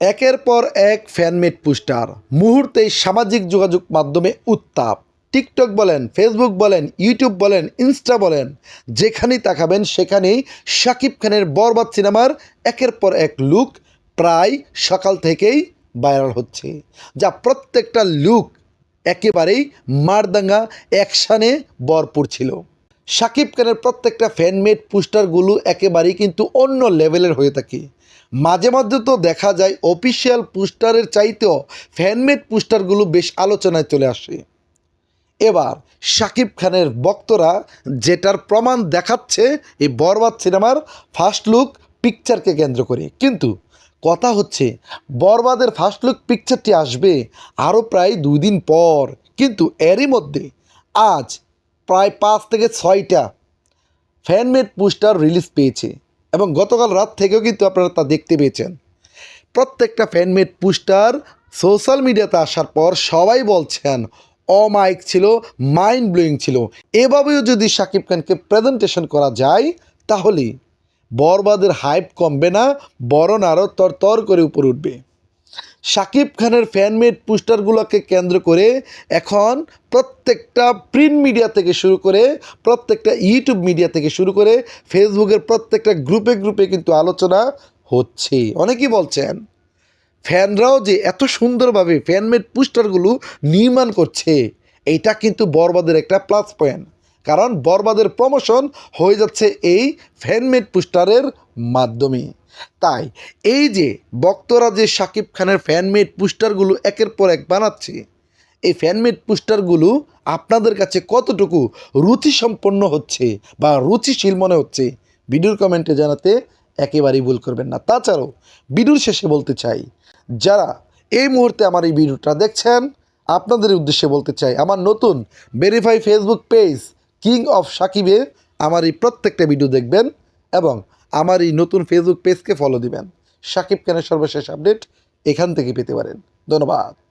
একের পর এক ফ্যানমেড পোস্টার। মুহূর্তেই সামাজিক যোগাযোগ মাধ্যমে উত্তাপ। টিকটক বলেন, ফেসবুক বলেন, ইউটিউব বলেন, ইনস্টা বলেন, যেখানেই তাকাবেন সেখানেই শাকিব খানের বরবাদ সিনেমার একের পর এক লুক প্রায় সকাল থেকেই ভাইরাল হচ্ছে, যা প্রত্যেকটা লুক একেবারেই মারদাঙ্গা, অ্যাকশানে ভরপুর ছিল। শাকিব খানের প্রত্যেকটা ফ্যানমেড পোস্টারগুলো একেবারেই কিন্তু অন্য লেভেলের হয়ে থাকে। মাঝে মধ্যে তো দেখা যায় অফিসিয়াল পোস্টারের চাইতেও ফ্যানমেড পোস্টারগুলো বেশ আলোচনায় চলে আসে। এবার শাকিব খানের বক্তরা যেটার প্রমাণ দেখাচ্ছে এই বরবাদ সিনেমার ফার্স্ট লুক পিকচারকে কেন্দ্র করে। কিন্তু কথা হচ্ছে, বরবাদের ফার্স্ট লুক পিকচারটি আসবে আরও প্রায় দুই দিন পর। কিন্তু এরই মধ্যে আজ প্রায় পাঁচ থেকে ছয়টা ফ্যানমেড পোস্টার রিলিজ পেয়েছে এবং গতকাল রাত থেকেও কিন্তু আপনারা তা দেখতে পেয়েছেন। প্রত্যেকটা ফ্যানমেড পোস্টার সোশ্যাল মিডিয়াতে আসার পর সবাই বলছেন অমাইক ছিল মাইন্ড ব্লোয়িং ছিল। এভাবেও যদি শাকিব খানকে প্রেজেন্টেশন করা যায়, তাহলে বরবাদের হাইপ কমবে না, বরণ আরও তরতর করে উপরে উঠবে। শাকিব খানের ফ্যানমেড পোস্টারগুলোকে কেন্দ্র করে এখন প্রত্যেকটা প্রিন্ট মিডিয়া থেকে শুরু করে প্রত্যেকটা ইউটিউব মিডিয়া থেকে শুরু করে ফেসবুকের প্রত্যেকটা গ্রুপে গ্রুপে কিন্তু আলোচনা হচ্ছে। অনেকেই বলছেন ফ্যানরাও যে এত সুন্দরভাবে ফ্যানমেড পোস্টারগুলো নির্মাণ করছে, এটা কিন্তু বরবাদের একটা প্লাস পয়েন্ট কারণ বরবাদের প্রমোশন হয়ে যাচ্ছে এই ফ্যানমেড পোস্টারের মাধ্যমে। তাই এই যে বক্তরা যে শাকিব খানের ফ্যানমেড পোস্টারগুলো একের পর এক বানাচ্ছে, এই ফ্যানমেড পোস্টারগুলো আপনাদের কাছে কতটুকু রুচিসম্পন্ন হচ্ছে বা রুচিশীল মনে হচ্ছে? ভিডিওর কমেন্টে জানাতে একেবারেই ভুল করবেন না। তাছাড়াও, ভিডিওর শেষে বলতে চাই, যারা এই মুহূর্তে আমার এই ভিডিওটা দেখছেন, আপনাদের উদ্দেশ্যে বলতে চাই, আমার নতুন verify Facebook page king of সাকিবে আমার এই প্রত্যেকটা ভিডিও দেখবেন এবং আমার এই নতুন ফেসবুক পেজকে ফলো দিবেন। সাকিব খানের সর্বশেষ আপডেট এখান থেকে পেতে পারেন। ধন্যবাদ।